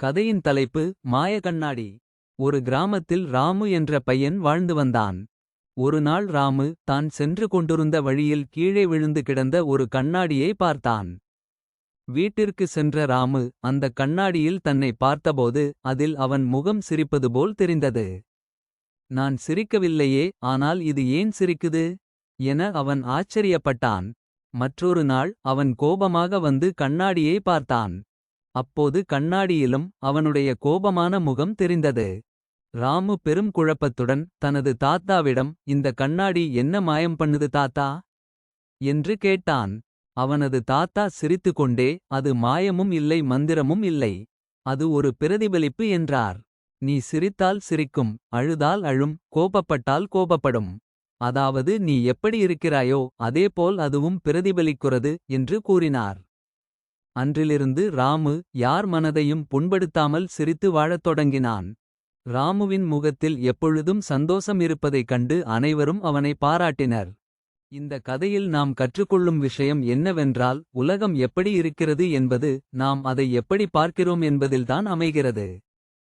கதையின் தலைப்பு மாய கண்ணாடி ஒரு கிராமத்தில் ராமு என்ற பையன் வாழ்ந்து வந்தான். ஒரு நாள் ராமு தான் சென்று கொண்டிருந்த வழியில் கீழே விழுந்து கிடந்த ஒரு கண்ணாடியை பார்த்தான். வீட்டிற்கு சென்ற ராமு அந்த கண்ணாடியில் தன்னை பார்த்தபோது அதில் அவன் முகம் சிரிப்பது போல் தெரிந்தது. நான் சிரிக்கவில்லையே ஆனால் இது ஏன் சிரிக்குது. என அவன் ஆச்சரியப்பட்டான். மற்றொரு நாள் அவன் கோபமாக வந்து கண்ணாடியை பார்த்தான். அப்போது கண்ணாடியிலும் அவனுடைய கோபமான முகம் தெரிந்தது. ராமு பெரும் குழப்பத்துடன் தனது தாத்தாவிடம் இந்த கண்ணாடி என்ன மாயம் பண்ணுது தாத்தா. என்று கேட்டான். அவனது தாத்தா சிரித்துக்கொண்டே அது மாயமும் இல்லை மந்திரமும் இல்லை. அது ஒரு பிரதிபலிப்பு என்றார். நீ சிரித்தால் சிரிக்கும் அழுதால் அழும் கோபப்பட்டால் கோபப்படும். அதாவது நீ எப்படி இருக்கிறாயோ அதேபோல் அதுவும் பிரதிபலிக்கிறது என்று கூறினார். அன்றிலிருந்து ராமு யார் மனதையும் புண்படுத்தாமல் சிரித்து வாழத் தொடங்கினான். ராமுவின் முகத்தில் எப்பொழுதும் சந்தோஷம் இருப்பதைக் கண்டு அனைவரும் அவனை பாராட்டினர். இந்த கதையில் நாம் கற்றுக்கொள்ளும் விஷயம் என்னவென்றால் உலகம் எப்படி இருக்கிறது என்பது நாம் அதை எப்படி பார்க்கிறோம் என்பதில்தான் அமைகிறது.